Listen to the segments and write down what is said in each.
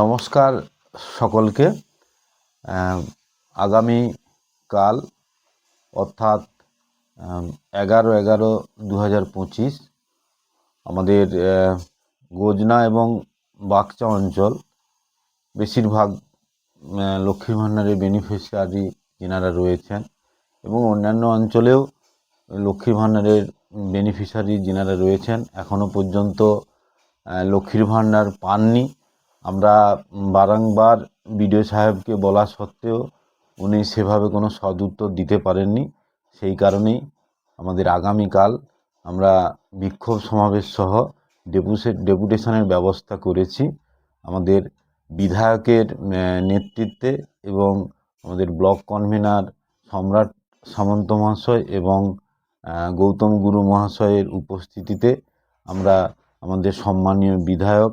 নমস্কার সকলকে। আগামী কাল অর্থাৎ এগারো এগারো দু পঁচিশ আমাদের গোজনা এবং বাগচা অঞ্চল বেশিরভাগ আহ, লক্ষ্মীর ভাণ্ডারের বেনিফিশিয়ারি যেনারা রয়েছেন এবং অন্যান্য অঞ্চলেও লক্ষ্মীর ভাণ্ডারের বেনিফিশিয়ারি যেনারা রয়েছেন এখনও পর্যন্ত লক্ষ্মীর ভাণ্ডার পাননি। আমরা বারংবার বিডিও সাহেবকে বলা সত্ত্বেও উনি সেভাবে কোনো সদুত্তর দিতে পারেননি। সেই কারণেই আমাদের আগামীকাল আমরা বিক্ষোভ সমাবেশ সহ ডেপুসে, ডেপুটেশনের ব্যবস্থা করেছি। আমাদের বিধায়কের নেতৃত্বে এবং আমাদের ব্লক কনভেনার সম্রাট সামন্ত মহাশয় এবং গৌতম গুরু মহাশয়ের উপস্থিতিতে আমরা আমাদের সম্মানীয় বিধায়ক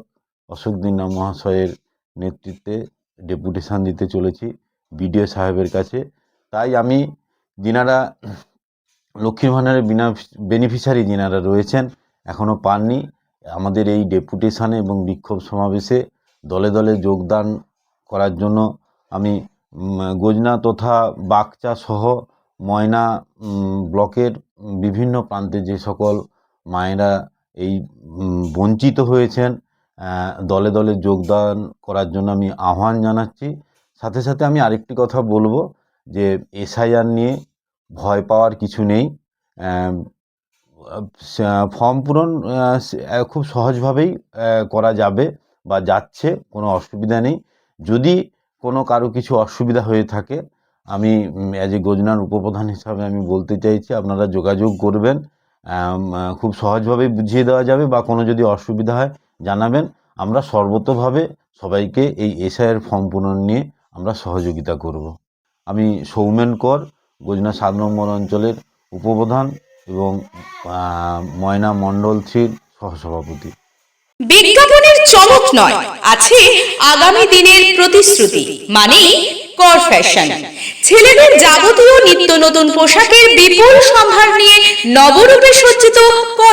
অশোক দিনা মহাশয়ের নেতৃত্বে ডেপুটেশান দিতে চলেছি বিডিও সাহেবের কাছে। তাই আমি যিনারা লক্ষ্মীর ভাণ্ডারের বিনা বেনিফিশিয়ারি যিনারা রয়েছেন এখনও পাননি, আমাদের এই ডেপুটেশানে এবং বিক্ষোভ সমাবেশে দলে দলে যোগদান করার জন্য আমি গোজনা তথা বাগচা সহ ময়না ব্লকের বিভিন্ন প্রান্তে যে সকল মায়েরা এই বঞ্চিত হয়েছেন দলে দলে যোগদান করার জন্য আমি আহ্বান জানাচ্ছি। সাথে সাথে আমি আরেকটি কথা বলব যে, এসআইআর নিয়ে ভয় পাওয়ার কিছু নেই। ফর্ম পূরণ খুব সহজভাবেই করা যাবে বা যাচ্ছে, কোনো অসুবিধা নেই। যদি কোনো কারও কিছু অসুবিধা হয়ে থাকে, আমি অ্যাজ এ গোজনার উপপ্রধান হিসাবে আমি বলতে চাইছি, আপনারা যোগাযোগ করবেন। খুব সহজভাবেই বুঝিয়ে দেওয়া যাবে বা কোনো যদি অসুবিধা হয় জানাবেন। আমরা সর্বতোভাবে সবাইকে এই এসআইয়ের ফর্ম পূরণ নিয়ে আমরা সহযোগিতা করব। আমি সৌমেন কর, গোজনা সাত নম্বর অঞ্চলের উপপ্রধান এবং ময়না মণ্ডল থ্রির সহসভাপতি। বিজ্ঞাপনের চমক নয়, আছে আগামী দিনের প্রতিশ্রুতি মানে কর ফ্যাশন। ছেলেদের যাবতীয় নিত্য নতুন পোশাকের বিপুল সম্ভার নিয়ে নবরূপে সজ্জিত